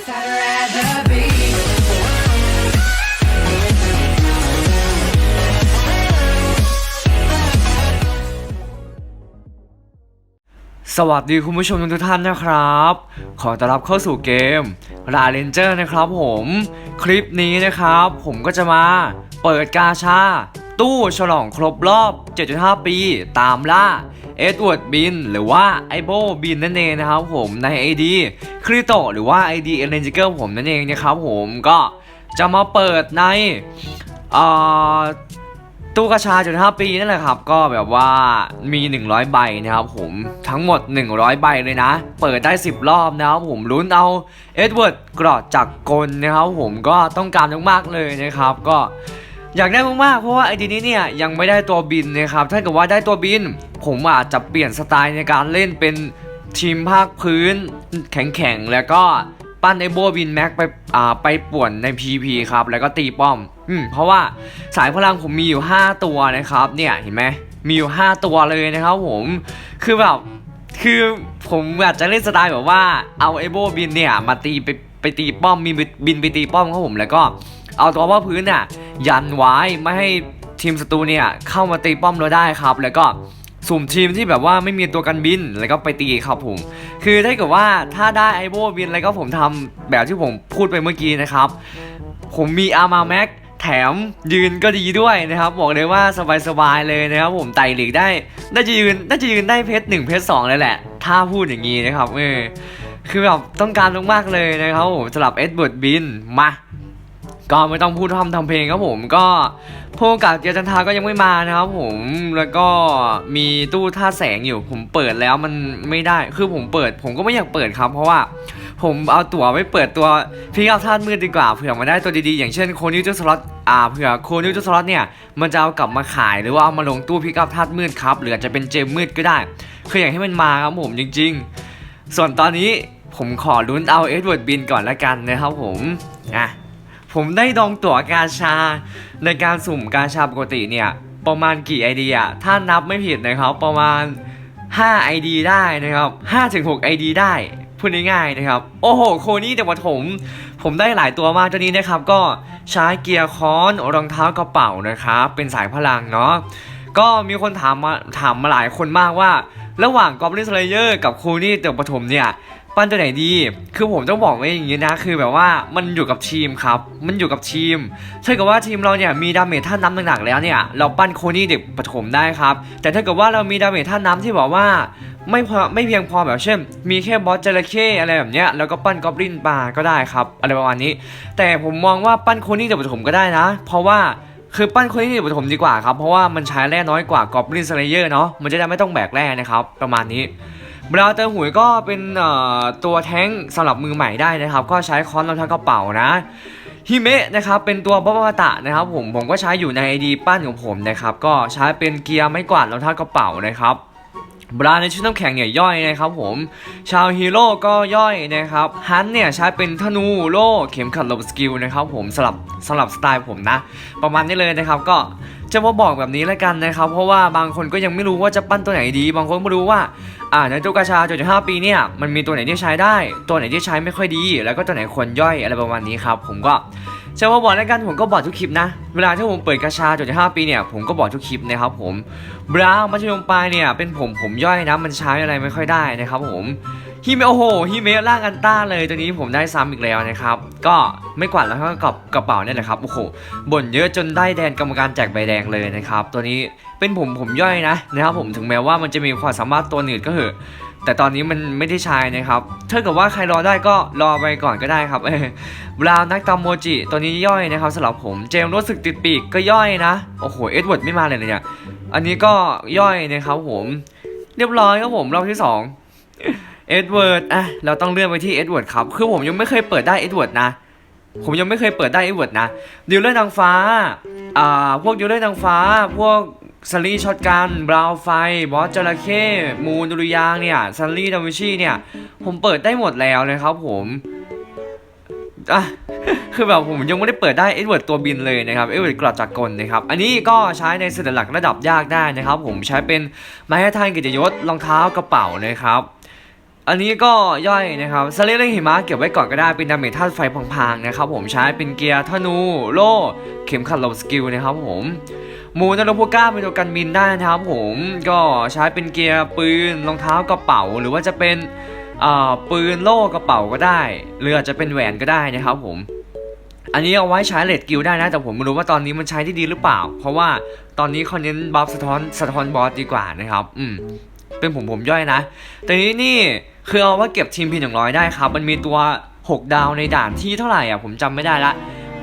สวัสดีคุณผู้ชมทุกท่านนะครับ ขอต้อนรับเข้าสู่เกมลาเรนเจอร์นะครับผม คลิปนี้นะครับ ผมก็จะมาเปิดกาชา ตู้ฉลองครบรอบ 7.5 ปี ตามล่า เอ็ดเวิร์ดบิน หรือว่าไอโบบินนั่นเองนะครับผมใน ID คริโตหรือว่า ID เอเลนจิเกอร์ผมนั่นเองนะครับผมก็จะมาเปิดในตู้กระชาจุดห้าปีนั่นแหละครับ ก็แบบว่ามี 100 ใบนะครับผมทั้งหมด 100 ใบเลยนะ เปิดได้ 10 รอบนะครับผมลุ้นเอาเอ็ดเวิร์ดกรอดจากกลนะครับผมก็ต้องการมากๆเลยนะครับ ก็ อยากได้มากๆเพราะว่าไอดีนี้เนี่ยยังไม่ได้ตัวบินนะครับถ้าเกิดว่าได้ตัวบิน ผมอาจจะเปลี่ยนสไตล์ในการเล่นเป็นทีมภาคพื้นแข็งๆแล้วก็ปั้นไอโบวินแม็กไปอ่าไปป่วนใน PVP ครับแล้วก็ตีป้อมอืมเพราะว่าสายพลังผมมีอยู่ 5 ตัวนะครับเนี่ยเห็นไหมมีอยู่ 5 ตัวเลยนะครับผมคือแบบคือผมอยากจะเล่นสไตล์แบบว่าเอาไอโบบินเนี่ยมาตีไปไปตีป้อมมีบินไปตีป้อมครับผมแล้วก็ เอาตัวว่าพื้นน่ะยันไว้ไม่ให้ทีมศัตรูเนี่ยเข้ามาตีป้อมเราได้ครับ แล้วก็สุ่มทีมที่แบบว่าไม่มีตัวกันบินแล้วก็ไปตีครับผม คือถ้าเกิดว่าถ้าได้ไอโบวินแล้วก็ผมทำแบบที่ผมพูดไปเมื่อกี้นะครับ ผมมีอาร์มาแม็กแถมยืนก็ดีด้วยนะครับ บอกเลยว่าสบายๆเลยนะครับ ผมไต่หลีกได้น่าจะยืนน่าจะยืนได้เพชรหนึ่งเพชรสองเลยแหละ ถ้าพูดอย่างนี้นะครับเออคือแบบต้องการมากๆเลยนะครับผมสำหรับเอ็ดเบิร์ดบินมา ก็ไม่ต้องพูดทำทำเพลงครับผมก็พวกกับเกียร์จันทาก็ยังไม่มานะครับผมแล้วก็มีตู้ท่าแสงอยู่ ผมเปิดแล้วมันไม่ได้คือผมเปิด ผมก็ไม่อยากเปิดครับ เพราะว่าผมเอาตั๋วไว้เปิดตัวพี่เอาท่านมืดดีกว่าเผื่อมาได้ตัวดีๆ อย่างเช่นโคนิวจูสล็อตอ่าเผื่อโคนิวจูสล็อตเนี่ยมันจะเอากลับมาขายหรือว่าเอามาลงตู้พิกอัพธาตุมืดครับหรืออาจจะเป็นเจมมืดก็ได้คืออยากให้มันมาครับผมจริง ๆ ส่วนตอนนี้ผมขอลุ้นเอาเอ็ดเวิร์ดบินก่อนละกันนะครับผมอะ ผมได้ดองตั๋วกาชา ในการสุ่มกาชาปกติเนี่ย ประมาณกี่ไอเดียถ้านับไม่ผิดนะครับ ประมาณ 5 ID ได้นะครับ5ถึง6 ID ได้พูดง่ายๆนะครับ โอ้โห โคนี่แต่ว่าผมผมได้หลายตัวมากตัวนี้นะครับ ก็ใช้เกียร์ค้อนรองเท้ากระเป๋านะครับ เป็นสายพลังเนาะก็มีคนถามมาถามมาหลายคนมากว่า ระหว่างกอบลินสเลเยอร์กับโคนี่แต่ปฐมเนี่ย ปั้นตัวไหนดี คือผมต้องบอกไว้อย่างนี้นะ คือแบบว่ามันอยู่กับทีมครับ มันอยู่กับทีมถ้าเกิดว่าทีมเราเนี่ยมีดาเมจท่าน้ำหนักๆแล้วเนี่ย เราปั้นโคนี่เด็กปฐมได้ครับ แต่ถ้าเกิดว่าเรามีดาเมจท่าน้ำที่บอกว่าไม่พอไม่เพียงพอแบบเช่น มีแค่บอสจระเข้อะไรแบบเนี้ยแล้วก็ปั้นกอบลินปลาก็ได้ครับ อะไรประมาณนี้ แต่ผมมองว่าปั้นโคนี่เด็กปฐมก็ได้นะ เพราะว่าคือปั้นโคนี่เด็กปฐมดีกว่าครับ เพราะว่ามันใช้แร่น้อยกว่ากอบลินสเลเยอร์เนาะมันจะได้ไม่ต้องแบกแร่นะครับ ประมาณนี้ บราเตอร์หุยก็เป็นตัวแท้งสำหรับมือใหม่ได้นะครับ ก็ใช้ค้อนรองเท้ากระเป๋านะฮิเมะนะครับเป็นตัวบัฟวาตะนะครับผมผมก็ใช้อยู่ในไอดีปั้นของผมนะครับก็ใช้เป็นเกียร์ไม้กวาดรองเท้ากระเป๋านะครับบราในชุดน้ำแข็งเนี่ยย่อยนะครับผม ชาวฮีโร่ก็ย่อยนะครับฮันเนี่ยใช้เป็นธนูโล่เข็มขัดลบสกิลนะครับผมสลับสลับสไตล์ผมนะ ประมาณนี้เลยนะครับก็ จะมาบอกแบบนี้แล้วกันนะครับ เพราะว่าบางคนก็ยังไม่รู้ว่าจะปั้นตัวไหนดี บางคนไม่รู้ว่าอ่าในตู้กาชาจนถึงห้าปีเนี่ยมันมีตัวไหนที่ใช้ได้ ตัวไหนที่ใช้ไม่ค่อยดี แล้วก็ตัวไหนควรย่อยอะไรประมาณนี้ครับ ผมก็จะมาบอกแล้วกันผมก็บอกทุกคลิปนะ เวลาที่ผมเปิดกาชาจนถึงห้าปีเนี่ยผมก็บอกทุกคลิปนะครับผมบราวมัธยมปลายเนี่ยเป็นผมผมย่อยนะมันใช้อะไรไม่ค่อยได้นะครับผม ฮิเมโอโหฮิเมะล่างอันต้าเลยตัวนี้ผมได้ซ้ำอีกแล้วนะครับ ก็ไม่กวาดแล้วก็กับกระเป๋าเนี่ยแหละครับ โอ้โห บ่นเยอะจนได้แดนกรรมการแจกใบแดงเลยนะครับ ตัวนี้เป็นผมผมย่อยนะนะครับผมถึงแม้ว่ามันจะมีความสามารถตัวหนืดก็เหอะ แต่ตอนนี้มันไม่ได้ใช้นะครับ ถ้าเกิดว่าใครรอได้ก็รอไปก่อนก็ได้ครับ เออบราวนักตอมโมจิตัวนี้ย่อยนะครับสำหรับผม เจมรู้สึกติดปีกก็ย่อยนะ โอ้โห เอ็ดเวิร์ดไม่มาเลยเนี่ย อันนี้ก็ย่อยนะครับผม เรียบร้อยครับผมรอบที่สอง เอ็ดเวิร์ดอะเราต้องเลื่อนไปที่เอ็ดเวิร์ดครับ คือผมยังไม่เคยเปิดได้เอ็ดเวิร์ดนะ ผมยังไม่เคยเปิดได้เอ็ดเวิร์ดนะดิวเลอร์นางฟ้า อ่า พวกดิวเลอร์นางฟ้า พวกซันลี่ช็อตกันบราวไฟ บอสจระเข้มูนดุริยางเนี่ยซันลี่ดาวิชีเนี่ย ผมเปิดได้หมดแล้วนะครับผมอะคือแบบผมยังไม่ได้เปิดได้เอ็ดเวิร์ดตัวบินเลยนะครับเอ็ดเวิร์ดกลัดจากกลนะครับ อันนี้ก็ใช้ในสื่อหลักระดับยากได้นะครับ ผมใช้เป็นไม้ให้านกิจยศรองเท้ากระเป๋านะครับ อันนี้ก็ย่อยนะครับสเลเรื่องหิมะเก็บไว้ก่อนก็ได้เป็นดาเมจธาตุไฟพังๆนะครับผมใช้เป็นเกียร์ธนู โล่เข็มขัดลบสกิลนะครับผมมูนโลโพก้าเป็นตัวกันบินได้นะครับผมก็ใช้เป็นเกียร์ปืนรองเท้ากระเป๋า หรือว่าจะเป็นอ่าปืนโล่กระเป๋าก็ได้ หรืออาจจะเป็นแหวนก็ได้นะครับผมอันนี้เอาไว้ใช้เลดกิลได้นะ แต่ผมไม่รู้ว่าตอนนี้มันใช้ได้ดีหรือเปล่า เพราะว่าตอนนี้เขาเน้นบัฟสะท้อนสะท้อนบอสดีกว่านะครับ อืมเป็นผมผมย่อยนะ แต่นี้นี่ คือเอาว่าเก็บทีมพีหนึ่งร้อยได้ครับ มันมีตัว 6 ดาวในด่านที่เท่าไหร่อะผมจำไม่ได้ละ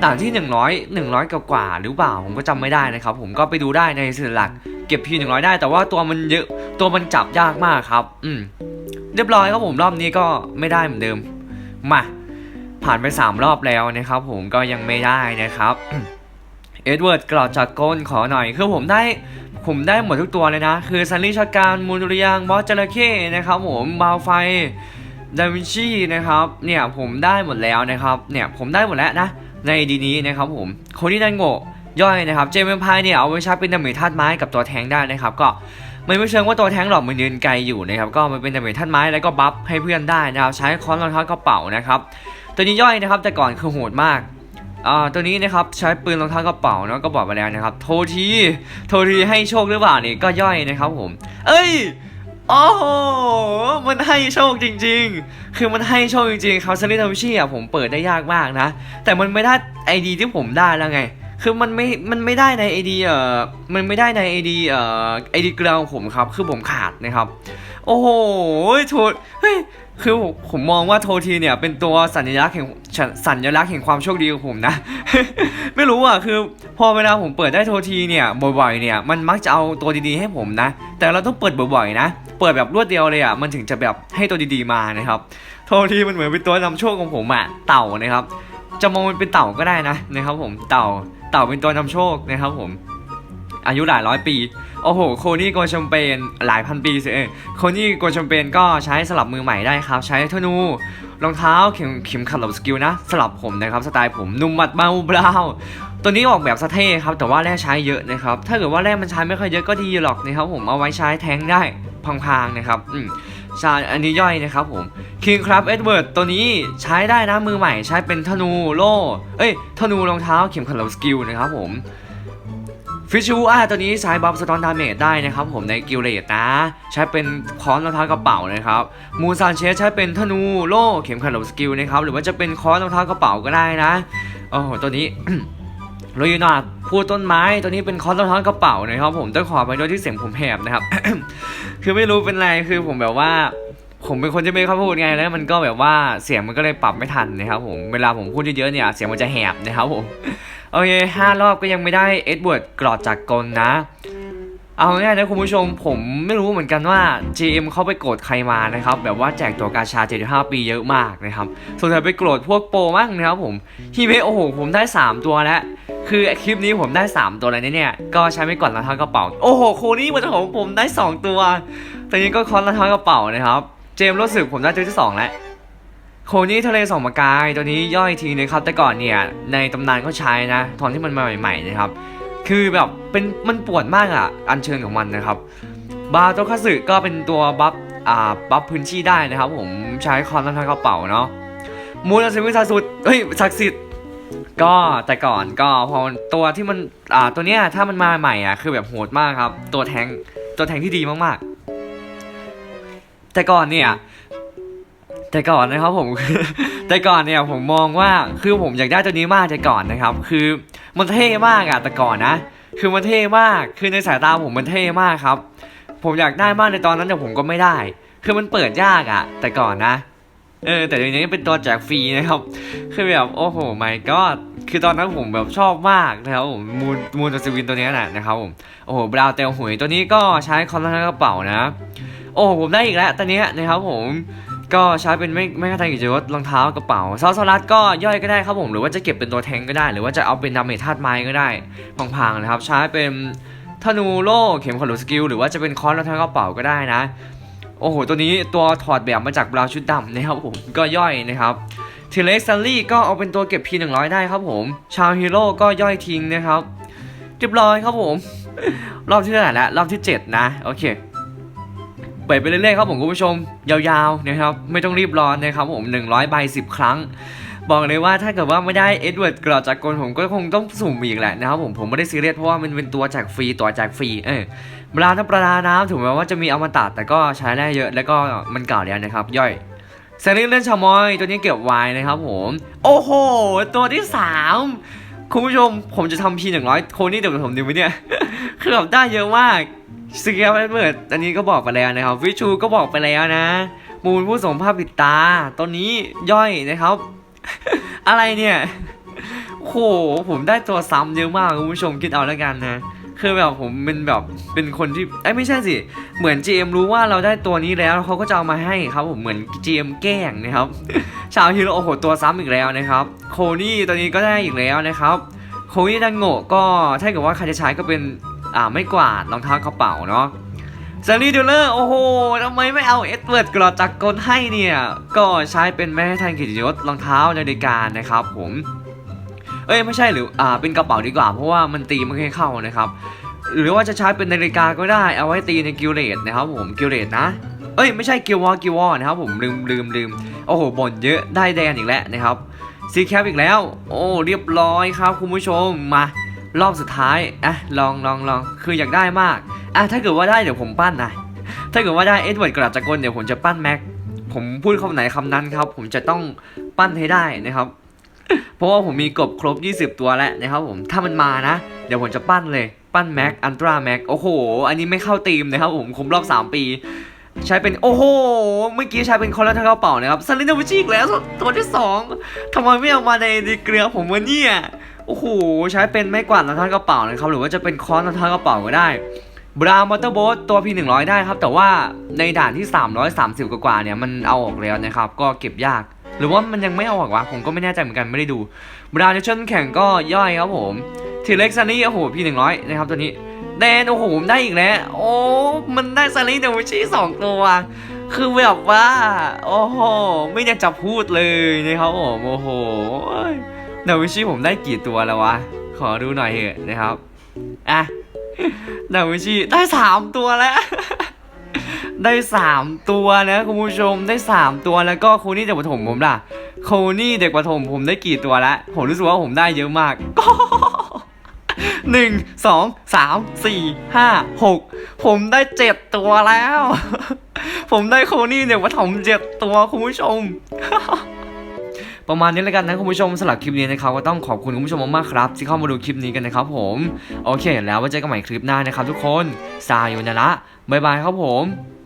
ด่านที่ 100 100กว่ากว่าหรือเปล่าผมก็จำไม่ได้นะครับ ผมก็ไปดูได้ในสื่อหลัก เก็บพีหนึ่งร้อยได้ แต่ว่าตัวมันเยอะตัวมันจับยากมากครับ อืมเรียบร้อยครับผมรอบนี้ก็ไม่ได้เหมือนเดิมมาผ่านไป 3 รอบแล้วนะครับ ผมก็ยังไม่ได้นะครับเอ็ดเวิร์ดกรอดจากก้นขอหน่อยคือผมได้ ผมได้หมดทุกตัวเลยนะ คือซันนี่ช็อตการมูลเรียงบอสจระเข้นะครับผมบาวไฟดาวินชีนะครับเนี่ยผมได้หมดแล้วนะครับเนี่ยผมได้หมดแล้วนะในดีนี้นะครับผมโคนี่ดันโงะย่อยนะครับเจมส์พายเนี่ยเอาไว้ใช้เป็นดาเมจธาตุไม้กับตัวแทงได้นะครับก็ไม่ไม่เชิงว่าตัวแทงหรอกมันยืนไกลอยู่นะครับก็มันเป็นดาเมจธาตุไม้แล้วก็บัฟให้เพื่อนได้นะครับใช้ค้อนรองเท้ากระเป๋านะครับตัวนี้ย่อยนะครับแต่ก่อนคือโหดมาก อ่าตัวนี้นะครับใช้ปืนรองเท้ากระเป๋าเนาะก็บอกไปแล้วนะครับ โททีโททีให้โชคหรือเปล่านี่ก็ย่อยนะครับผม เอ้ยโอ้โหมันให้โชคจริง ๆ คือมันให้โชคจริงๆครับซาริทาวิชี่อะผมเปิดได้ยากมากนะ แต่มันไม่ได้ไอดีที่ผมได้แล้วไง คือมันไม่ มันไม่ได้ในไอดีเอ่อ มันไม่ได้ในไอดีเอ่อไอดีเกลือของผมครับ คือผมขาดนะครับ โอ้โหโทษเฮ้ย คือผมมองว่าโททีเนี่ยเป็นตัวสัญลักษณ์แห่งสัญลักษณ์แห่งความโชคดีของผมนะ ไม่รู้อะคือ พอเวลาผมเปิดได้โททีเนี่ยบ่อยๆเนี่ยมันมักจะเอาตัวดีๆให้ผมนะ แต่เราต้องเปิดบ่อยๆนะ เปิดแบบรวดเดียวเลยอะมันถึงจะแบบให้ตัวดีๆมานะครับโททีมันเหมือนเป็นตัวนำโชคของผมอะเต่านะครับ จะมองมันเป็นเต่าก็ได้นะนะครับ ผมเต่าเต่าเป็นตัวนำโชคนะครับผม อายุหลายร้อยปี โอ้โห โคนี่โกแชมเปญหลายพันปีสิเอยโคนี่โกแชมเปญก็ใช้สลับมือใหม่ได้ครับ ใช้ธนูรองเท้าเข็มเข็มขัดหลบสกิลนะ สลับผมนะครับ สไตล์ผมนุ่มมัดเบาเบาตัวนี้ออกแบบสะเท่ครับ แต่ว่าแร่ใช้เยอะนะครับ ถ้าเกิดว่าแร่มันใช้ไม่ค่อยเยอะก็ดีหรอกนะครับ ผมเอาไว้ใช้แทงได้พังๆนะครับ อืมช่อันนี้ย่อยนะครับผม King ครับเอ็ดเวิร์ดตัวนี้ใช้ได้นะมือใหม่ใช้เป็นธนูโล่เอ้ยธนูรองเท้าเข็มขัดหลบสกิลนะครับผม ฟิชูอะตัวนี้ใช้บัฟสตอนดาเมจได้นะครับผมในกิลเลตนะ ใช้เป็นค้อนรองเท้ากระเป๋านะครับมูซานเชสใช้เป็นธนูโล่เข็มขัดหลบสกิลนะครับหรือว่าจะเป็นค้อนรองเท้ากระเป๋าก็ได้นะโอ้โหตัวนี้โรยนาพูดต้นไม้ตัวนี้เป็นค้อนรองเท้ากระเป๋านะครับผมต้องขอไปด้วยที่เสียงผมแหบนะครับ คือไม่รู้เป็นไรคือผมแบบว่า ผมเป็นคนที่ไม่ค่อยพูดไงแล้ว มันก็แบบว่าเสียงมันก็เลยปรับไม่ทันนะครับผมเวลาผมพูดเยอะๆเนี่ยเสียงมันจะแหบนะครับผม โอเคห้ารอบก็ยังไม่ได้เอ็ดเวิร์ดกรอดจากกลนะ เอาง่ายนะคุณผู้ชมผมไม่รู้เหมือนกันว่า GM เข้าไปโกรธใครมานะครับ แบบว่าแจกตัวกาชา 75 ปีเยอะมากนะครับ ส่วนใหญ่ไปโกรธพวกโปรมากนะครับผมฮีเมะโอ้โห ผมได้ 3 ตัวแล้วคือคลิปนี้ผมได้ 3 ตัวแล้วเนี่ยก็ใช้ไม่ก่อนรองเท้ากระเป๋า โอ้โหโคนี่มันของผมได้ 2 ตัวตอนนี้ก็คอนรองเท้ากระเป๋านะครับ เจมรู้สึกผมได้ตัวที่ 2 แล้ว โคนี่ทะเลสองมากายตัวนี้ย่อยทีนะครับ แต่ก่อนเนี่ยในตำนานเขาใช้นะตอนที่มันมาใหม่ ๆ นะครับ คือแบบเป็นมันปวดมากอะ อันเชิญของมันนะครับ บาโตคัสึก็เป็นตัวบัฟอ่าบัฟพื้นที่ได้นะครับผมใช้คอนทางกระเป๋าเนาะมูลสิวิสาสุดเฮ้ยศักดิ์สิทธิ์ก็แต่ก่อนก็พอตัวที่มันอ่าตัวเนี้ยถ้ามันมาใหม่อะคือแบบโหดมากครับ ตัวแทงตัวแทงที่ดีมากๆ แต่ก่อนเนี่ย แต่ก่อนนะครับผม แต่ก่อนเนี่ยผมมองว่าคือผมอยากได้ตัวนี้มากแต่ก่อนนะครับ คือมันเท่มากอะแต่ก่อนนะ คือมันเท่มากคือในสายตาผมมันเท่มากครับ ผมอยากได้มากในตอนนั้นแต่ผมก็ไม่ได้ คือมันเปิดยากอะแต่ก่อนนะเออแต่เดี๋ยวนี้เป็นตัวแจกฟรีนะครับคือแบบโอ้โหไม่ก็คือตอนนั้นผมแบบชอบมากนะครับผมมูนมูนสวินตัวนี้นะนะครับผมโอ้โหบราวเตลหวยตัวนี้ก็ใช้คอนทางกระเป๋านะ โอ้โหผมได้อีกแล้วตัวนี้นะครับผม ก็ใช้เป็นไม่ไม่กระทั่งกิจวัตรรองเท้ากระเป๋าซอสลัดก็ย่อยก็ได้ครับผมหรือว่าจะเก็บเป็นตัวแทงก็ได้ หรือว่าจะเอาเป็นดาเมจธาตุไม้ก็ได้พังๆนะครับ ใช้เป็นธนูโล่เข็มขัดหลุดสกิลหรือว่าจะเป็นคอนรองเท้ากระเป๋าก็ได้นะ โอ้โห ตัวนี้ตัวถอดแบบมาจากบราวชุดดำนะครับผมก็ย่อยนะครับเทเล็กซัลลี่ก็เอาเป็นตัวเก็บพีหนึ่งร้อยได้ครับผมชาวฮีโร่ก็ย่อยทิ้งนะครับเรียบร้อยครับผม รอบที่เท่าไหร่แล้วรอบที่เจ็ดนะ โอเค เปิดไปเรื่อยๆครับผมคุณผู้ชม ยาวๆนะครับไม่ต้องรีบร้อนนะครับผม 100ใบ10 ครั้ง บอกเลยว่าถ้าเกิดว่าไม่ได้เอ็ดเวิร์ดกรอจากกลผมก็คงต้องสุ่มอีกแหละนะครับผมผมไม่ได้ซีเรียสเพราะว่ามันเป็นตัวแจกฟรีตัวแจกฟรีเออเวลาน้ำประดาน้ำถึงแม้ว่าจะมีอมตะแต่ก็ใช้ได้เยอะแล้วก็มันเก่าแล้วนะครับ ย่อยเซริเล่นชามอยตัวนี้เก็บไว้นะครับผม โอ้โห ตัวที่สามคุณผู้ชมผมจะทำพีหนึ่งร้อยโคนี่เดี๋ยวผมดูไหมเนี่ย คือแบบได้เยอะมาก สเกลเบิร์ดอันนี้ก็บอกไปแล้วนะครับวิชูก็บอกไปแล้วนะ มูลผู้สมภาพปิดตาตัวนี้ย่อยนะครับ อะไรเนี่ยโหผมได้ตัวซ้ำเยอะมากคุณผู้ชมคิดเอาแล้วกันนะคือแบบผมเป็นแบบเป็นคนที่ไอ้ไม่ใช่สิ เหมือน GM รู้ว่าเราได้ตัวนี้แล้วเขาก็จะเอามาให้ครับผมเหมือน GM แกล้งนะครับ ชาวฮีโร่โอ้โหตัวซ้ำอีกแล้วนะครับ โคนี่ตัวนี้ก็ได้อีกแล้วนะครับ โคนี่ดังโง่ก็ถ้าเกิดว่าใครจะใช้ก็เป็น อ่าไม่กวาดรองเท้ากระเป๋าเนาะซารีดูเลอร์โอ้โหทำไมไม่เอาเอ็ดเวิร์ดกรอดจากกลให้เนี่ย ก็ใช้เป็นแม่ทางกิจยศรองเท้านาฬิกานะครับผมเอ้ยไม่ใช่หรืออ่าเป็นกระเป๋าดีกว่าเพราะว่ามันตีไม่ค่อยเข้านะครับ หรือว่าจะใช้เป็นนาฬิกาก็ได้เอาไว้ตีในกิลเลตนะครับผมกิลเลตนะเอ้ยไม่ใช่กิลวอกิลวอนะครับผมลืมลืมลืมโอ้โหบ่นเยอะได้แดนอีกแล้วนะครับซีแคปอีกแล้ว โอ้เรียบร้อยครับคุณผู้ชมมา รอบสุดท้ายอะลองลองลองคืออยากได้มากอะถ้าเกิดว่าได้เดี๋ยวผมปั้นนะถ้าเกิดว่าได้เอ็ดเวิร์ดกระดาจักรกลเดี๋ยวผมจะปั้นแม็กผมพูดคำไหนคำนั้นครับ ผมจะต้องปั้นให้ได้นะครับ เพราะว่าผมมีกบครบ 20 ตัวแล้วนะครับผมถ้ามันมานะ เดี๋ยวผมจะปั้นเลยปั้นแม็กอันตราแม็กโอ้โห อันนี้ไม่เข้าตีมนะครับผมครบรอบ 3 ปี ใช้เป็นโอ้โห เมื่อกี้ใช้เป็นคอลเลทกระเป๋านะครับซาลินาวิชิกแล้วตัวที่ 2ทำไมไม่เอามาในดีเกลือผมวะเนี่ย โอ้โหใช้เป็นไม่กวาดรองเท้านกระเป๋านะครับหรือว่าจะเป็นค้อนรองเท้านกระเป๋าก็ได้บราวมอเตอร์โบ๊ทตัว P100 ได้ครับ แต่ว่าในด่านที่ 330 กว่าเนี่ยมันเอาออกแล้วนะครับ ก็เก็บยาก หรือว่ามันยังไม่เอาออกวะผมก็ไม่แน่ใจเหมือนกันไม่ได้ดูบราเนชั่นแข่งก็ย่อยครับผมทีเล็กซันนี่โอ้โห P100 นะครับตัวนี้แดนโอ้โหได้อีกแล้วโอ้มันได้ซาริเดวิชิสองตัว คือแบบว่า โอ้โหไม่อยากจะพูดเลยนะครับผมโอ้โห เดวิชิผมได้กี่ตัวแล้ววะ ขอดูหน่อยเถอะนะครับ อะเดวิชิได้สามตัวแล้ว ได้สามตัวนะคุณผู้ชมได้สามตัวแล้วก็โคนี่เด็กประถมผมล่ะ โคนี่เด็กประถมผมได้กี่ตัวแล้ว ผมรู้สึกว่าผมได้เยอะมากก็หนึ่งสองสามสี่ห้าหกผมได้เจ็ดตัวแล้ว ผมได้โคนี่เด็กประถมเจ็ดตัวคุณผู้ชม ประมาณนี้แล้วกันนะคุณผู้ชมสำหรับคลิปนี้นะครับก็ต้องขอบคุณคุณผู้ชมมากๆครับ ที่เข้ามาดูคลิปนี้กันนะครับผมโอเค แล้วไว้เจอกันใหม่คลิปหน้านะครับทุกคนซาโยนาระบ๊ายบายครับผม